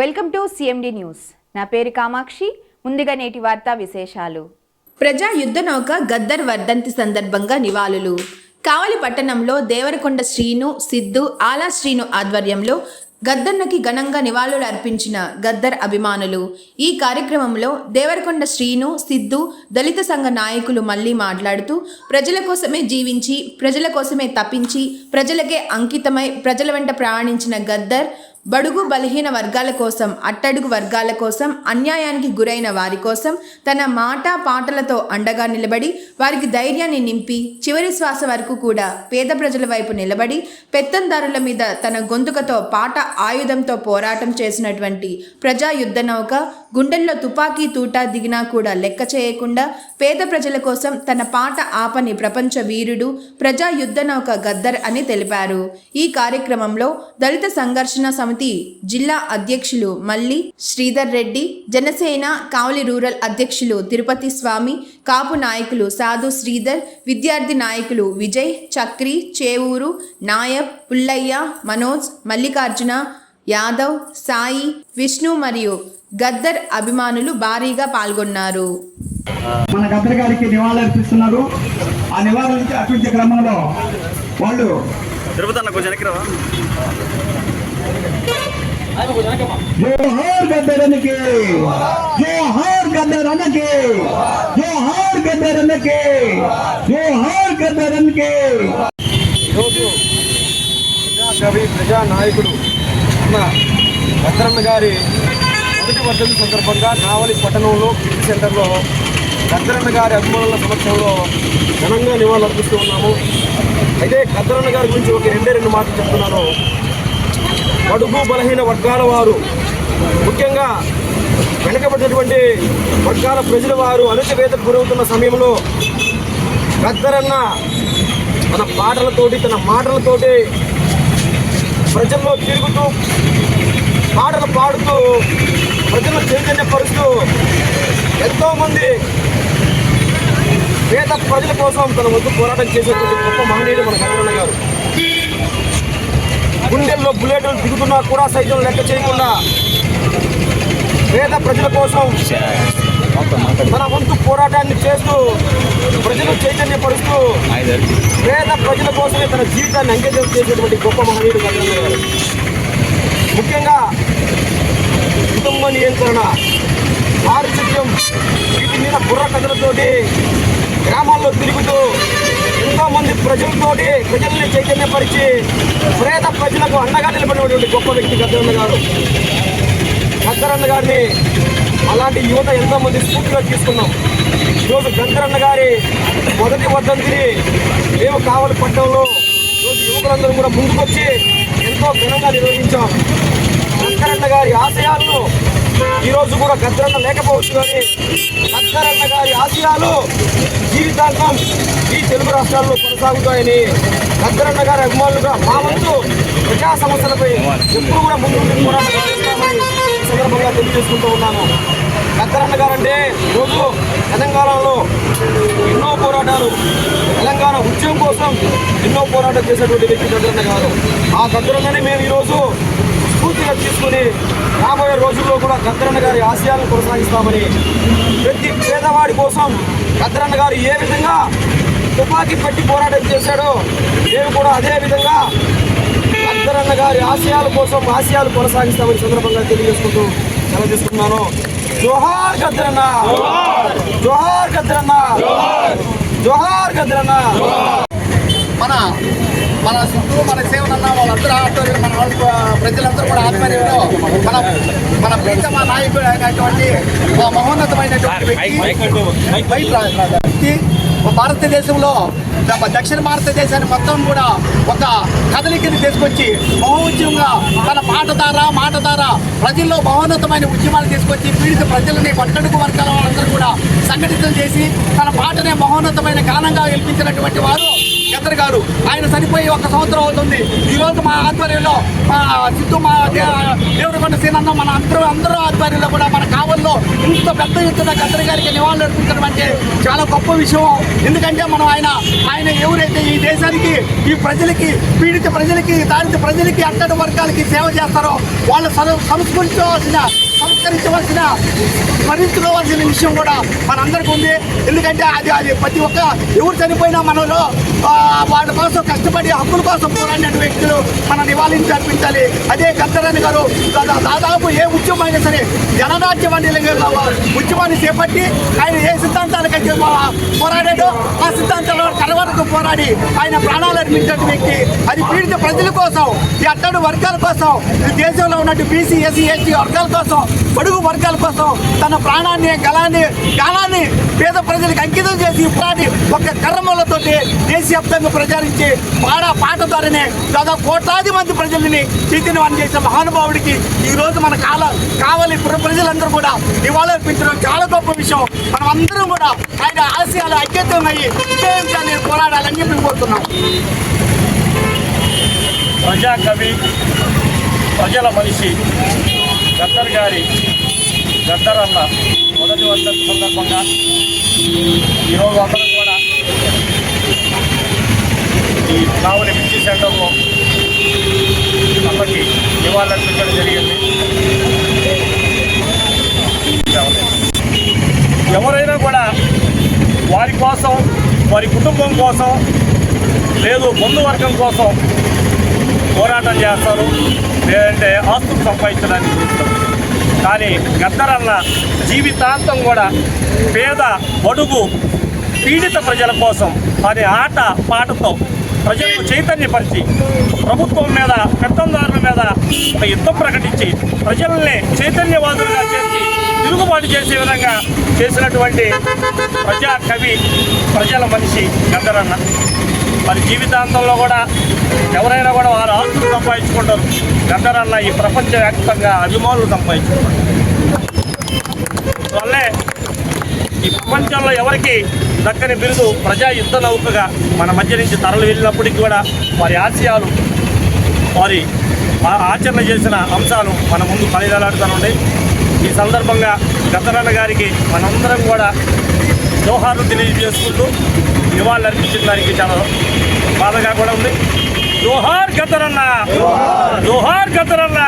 Welcome to CMD news నా పేరు కామాక్షి. ముందుగా నేటి వార్తా విశేషాలు. ప్రజా యుద్ధ నౌక గద్దర్ వర్ధంతి సందర్భంగా నివాళులు. కావలి పట్టణంలో దేవరకొండ శ్రీను సిద్ధు ఆలా శ్రీను ఆధ్వర్యంలో గద్దర్నకి ఘనంగా నివాళులు అర్పించిన గద్దర్ అభిమానులు. ఈ కార్యక్రమంలో దేవరకొండ శ్రీను సిద్ధు దళిత సంఘ నాయకులు మళ్ళీ మాట్లాడుతూ ప్రజల కోసమే జీవించి ప్రజల కోసమే తప్పించి ప్రజలకే అంకితమై ప్రజల వెంట ప్రయాణించిన గద్దర్ బడుగు బలహీన వర్గాల కోసం అట్టడుగు వర్గాల కోసం అన్యాయానికి గురైన వారి కోసం తన మాట పాటలతో అండగా నిలబడి వారికి ధైర్యాన్ని నింపి చివరి శ్వాస వరకు కూడా పేద ప్రజల వైపు నిలబడి పెత్తందారుల మీద తన గొంతుకతో పాట ఆయుధంతో పోరాటం చేసినటువంటి ప్రజా యుద్ధ నౌక గుండెల్లో తుపాకీ తూటా దిగినా కూడా లెక్క చేయకుండా పేద ప్రజల కోసం తన పాట ఆపని ప్రపంచ వీరుడు ప్రజా యుద్ధ నౌక గద్దర్ అని తెలిపారు. ఈ కార్యక్రమంలో దళిత సంఘర్షణ సమితి జిల్లా అధ్యక్షులు మల్లి శ్రీధర్ రెడ్డి జనసేన కావలి రూరల్ అధ్యక్షులు తిరుపతి స్వామి కాపు నాయకులు సాధు శ్రీధర్ విద్యార్థి నాయకులు విజయ్ చక్రి చేవూరు నాయబ్ పుల్లయ్య మనోజ్ మల్లికార్జున యాదవ్ సాయి విష్ణు మరియు గద్దర్ అభిమానులు భారీగా పాల్గొన్నారు. మన గద్దర్ గారికి నివాళులు అర్పిస్తున్నారు. ఆ నివాళులు అర్పించే క్రమంలో వాళ్ళు తిరుపతి అన్న కొంచెం జోహార్ జోహార్ జోహార్ జోహార్ ప్రజా నాయకుడు ఉన్న భద్రన్న గారి మొదటి వర్ధంతి సందర్భంగా నావలి పట్టణంలో కిట్ సెంటర్లో భద్రన్న గారి అభిమానుల సమక్షంలో ఘనంగా నివాళులర్పిస్తూ ఉన్నాము. అయితే భద్రన్న గారి గురించి ఒక రెండే రెండు మాటలు చెప్తున్నాను. బడుగు బలహీన వర్గాల వారు ముఖ్యంగా వెనకబడినటువంటి వర్గాల ప్రజల వారు అణచివేతకు గురవుతున్న సమయంలో గద్దరన్న తన పాటలతోటి తన మాటలతోటి ప్రజల్లో తిరుగుతూ పాటలు పాడుతూ ప్రజలను చైతన్యపరుస్తూ ఎంతోమంది పేద ప్రజల కోసం తన వద్దు పోరాటం చేసేటువంటి గొప్ప మహనీయుడు మన గద్దరన్న గారు. గుండెల్లో బుల్లెట్లు దిగుతున్నా కూడా సైతం లెక్క చేయకుండా పేద ప్రజల కోసం తన వంతు పోరాటాన్ని చేస్తూ ప్రజలు చైతన్యపరుస్తూ పేద ప్రజల కోసమే తన జీవితాన్ని అంకితం చేసేటువంటి గొప్ప మహనీయుడు గారు ముఖ్యంగా కుటుంబ నియంత్రణ పారిశుద్ధ్యం వీటి మీద బుర్ర కథలతోటి గ్రామాల్లో తిరుగుతూ ఎంతోమంది ప్రజలతోటి ప్రజల్ని చైతన్యపరిచి పేద ప్రజలకు అండగా నిలబడినటువంటి గొప్ప వ్యక్తి గద్దరన్న గారు గద్దరన్న గారిని అలాంటి యువత ఎంతో మంది స్ఫూర్తిగా తీసుకున్నాం. ఈరోజు గద్దరన్న గారి మొదటి వర్ధంతిని మేము కావలి పట్టణంలో ఈరోజు యువకులందరూ కూడా ముందుకొచ్చి ఎంతో ఘనంగా నిర్వహించాం. గద్దరన్న గారి ఆశయాలను ఈరోజు కూడా గద్దరన్న లేకపోవచ్చు కానీ గద్దరన్న గారి ఆశయాలు జీవితాంతం ఈ తెలుగు రాష్ట్రాల్లో కొనసాగుతాయని గద్దరన్న గారి అభిమానులుగా మా వంతు ప్రజా సమస్యలపై ఎప్పుడు కూడా ముందు పోరాటం చేస్తామని తెలియజేసుకుంటూ ఉన్నాను. గద్దరన్న గారంటే రోజు తెలంగాణలో ఎన్నో పోరాటాలు తెలంగాణ ఉద్యమం కోసం ఎన్నో పోరాటం చేసినటువంటి వ్యక్తి పెద్దరన్న గారు. ఆ గద్దరన్నని మేము ఈరోజు స్ఫూర్తిగా తీసుకుని రాబోయే రోజుల్లో కూడా గద్దరన్న గారి ఆశయాలను కొనసాగిస్తామని ప్రతి పేదవాడి కోసం గద్దరన్న గారు ఏ విధంగా తుపాకీ పెట్టి పోరాటం చేశాడో మేము కూడా అదే విధంగా గద్దరన్న గారి ఆశయాల కోసం ఆశయాలు కొనసాగిస్తామని సందర్భంగా తెలియజేసుకుంటూ సెలవు తీసుకున్నాను జోహార్ గద్దరన్న. జోహార్ గద్దరన్న. జోహార్ గద్దరన్న. మన మన చుట్టూ మన సేవనన్న వాళ్ళందరూ ఆధ్వర్యంలో మన వాళ్ళు ప్రజలందరూ కూడా ఆధ్వర్యంలో మన మన ప్రీతమ నాయకుడు అయినటువంటి మహోన్నతమైనటువంటి వ్యక్తి భారతదేశంలో దక్షిణ భారతదేశాన్ని మొత్తం కూడా ఒక కదలికని తీసుకొచ్చి మహోద్యమంగా తన పాట ద్వారా మాట ద్వారా ప్రజల్లో బహోన్నతమైన ఉద్యమాలు తీసుకొచ్చి పీడిత ప్రజలని పట్టడుగు వర్గాల వాళ్ళందరూ కూడా సంఘటితం చేసి తన పాటనే మహోన్నతమైన గానంగా గెలిపించినటువంటి వారు గద్దర్ గారు. ఆయన చనిపోయి ఒక సంవత్సరం అవుతుంది. ఈ రోజు మా ఆధ్వర్యంలో మా సిద్ధు మా దే- దేవరకొండ సీనన్న మన అందరూ అందరూ ఆధ్వర్యంలో కూడా ఇంత పెద్ద ఎత్తున గద్దర్ గారికి నివాళులు అర్పించడం అంటే చాలా గొప్ప విషయం. ఎందుకంటే మనం ఆయన ఆయన ఎవరైతే ఈ దేశానికి ఈ ప్రజలకి పీడిత ప్రజలకి దారిద్ర ప్రజలకి అట్టడి వర్గాలకి సేవ చేస్తారో వాళ్ళు సమ- సంస్కరించవలసిన సంస్కరించవలసిన స్మరించుకోవాల్సిన విషయం కూడా మనందరికీ ఉంది. ఎందుకంటే అది అది ప్రతి ఒక్క ఎవరు చనిపోయినా మనలో వాళ్ళ కోసం కష్టపడి హక్కుల కోసం పోరాడిన వ్యక్తులు మన నివాళించి అర్పించాలి అదే గద్దరని గారు దాదాపు ఏ ఉద్యమం అయినా సరే జనరాజ్యం అనే ఉద్యమాన్ని చేపట్టి ఆయన ఏ సిద్ధాంతాలకైతే పోరాడాడో ఆ సిద్ధాంతాల కరవరకు పోరాడి ఆయన ప్రాణాలు అర్పించిన వ్యక్తి. అది పీడిత ప్రజల కోసం ఈ అట్టడు వర్గాల కోసం ఈ దేశంలో ఉన్నట్టు బీసీ ఎస్సీ ఎస్టీ వర్గాల కోసం పొడుగు వర్గాల కోసం తన ప్రాణాన్ని గలాన్ని గాలాన్ని పేద ప్రజలకు అంకితం చేసి ఇప్పటి ఒక కర్మలతోటి దేశవ్యాప్తంగా ప్రచారించి పాడ పాట ద్వారానే దాదాపు కోట్లాది మంది ప్రజల్ని చైతన్యవాన్ని చేసిన మహానుభావుడికి ఈ రోజు మన కాల కావాలి ప్రజలందరూ కూడా నివాళులర్పించడం చాలా గొప్ప విషయం. మనం అందరం కూడా ఆయన ఆశయాలు ఐక్యతం అయ్యి విజయంగా పోరాడాలని చెప్పి కోరుతున్నాం. ప్రజాకవి ప్రజల మనిషి. గద్దర్ గారి గద్దర్ అన్న మొదటి వందల సందర్భంగా ఈరోజు అందరం కూడా ఈ నావుని మిర్చి సెంటర్లో అమ్మకి నివాళులర్పించడం జరిగింది. ఎవరైనా కూడా వారి కోసం వారి కుటుంబం కోసం లేదు బంధువర్గం కోసం పోరాటం చేస్తారు. లేదంటే ఆస్తులు సంపాదించడానికి చూస్తారు. కానీ గద్దరన్న జీవితాంతం కూడా పేద బడుగు పీడిత ప్రజల కోసం అనే ఆట పాటతో ప్రజలకు చైతన్యపరిచి ప్రభుత్వం మీద పెత్తందారుల మీద ఒక యుద్ధం ప్రకటించి ప్రజల్ని చైతన్యవాదులుగా చేసి తిరుగుబాటు చేసే విధంగా చేసినటువంటి ప్రజా కవి ప్రజల మనిషి గద్దరన్న. మరి జీవితాంతంలో కూడా ఎవరైనా కూడా వారు ఆస్తులు సంపాదించుకుంటారు. గద్దరన్న ఈ ప్రపంచవ్యాప్తంగా అభిమానులు సంపాదించుకుంటారు. వల్లే ఈ ప్రపంచంలో ఎవరికి దక్కని బిరుదు ప్రజా యుద్ధ నౌకగా మన మధ్య నుంచి తరలి వెళ్ళినప్పటికీ కూడా వారి ఆశయాలు వారి ఆచరణ చేసిన అంశాలు మన ముందు పనిదలాడుతూనే ఈ సందర్భంగా గద్దరన్న గారికి మనందరం కూడా జోహార్లు తెలియజేసుకుంటూ నివాళులు అర్పించిన దానికి చాలా బాధగా కూడా ఉంది. జోహార్ గద్దరన్న జోహార్ గద్దరన్న